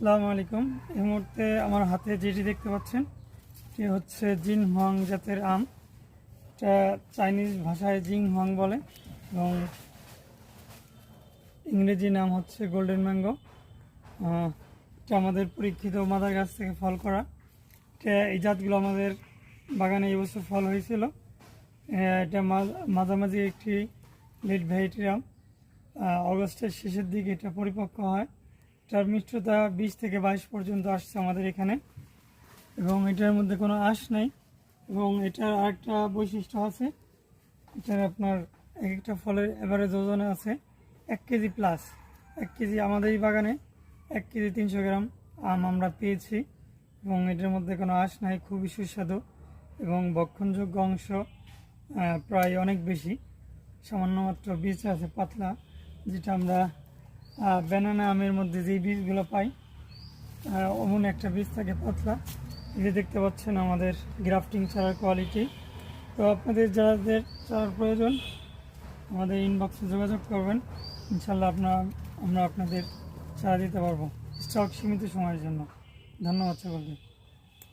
আসসালামু আলাইকুম। এই মুহূর্তে আমার হাতে যেটি দেখতে পাচ্ছেন, এটি হচ্ছে জিন হং জাতের আম। এটা চাইনিজ ভাষায় জিং হং বলে এবং ইংরেজি নাম হচ্ছে গোল্ডেন ম্যাঙ্গো। এটা আমাদের পরীক্ষিত মাদার গাছ থেকে ফল করা। এটা এই জাতগুলো আমাদের বাগানে এই বছর ফল হয়েছিল। এটা মাঝামাঝি একটি লেট ভ্যারাইটির আম অগস্টের শেষের দিকে এটা পরিপক্ক হয়। এটার মিষ্টতা বিশ থেকে বাইশ পর্যন্ত আসছে আমাদের এখানে। এবং এটার মধ্যে কোনো আঁশ নেই। এবং এটার আরেকটা বৈশিষ্ট্য আছে, এটার আপনার এক একটা ফলের অ্যাভারেজ ওজনে আছে এক কেজি প্লাস এক কেজি আমাদের বাগানে, এক কেজি তিনশো গ্রাম আম আমরা পেয়েছি। এবং এটার মধ্যে কোনো আঁশ নাই, খুবই সুস্বাদু। এবং বক্ষণযোগ্য অংশ প্রায় অনেক বেশি। সামান্য মাত্র বীজ আছে পাতলা, যেটা আমরা ব্যানানা আমের মধ্যে যে বীজগুলো পাই অমন একটা বীজ থাকে পাতলা। যে দেখতে পাচ্ছেন আমাদের গ্রাফটিং চারার কোয়ালিটি তো আপনাদের যাদের চারার প্রয়োজন, আমাদের ইনবক্সে যোগাযোগ করবেন। ইনশাল্লাহ আপনার, আমরা আপনাদের চারা দিতে পারব। স্টক সীমিত সময়ের জন্য। ধন্যবাদ সকলকে।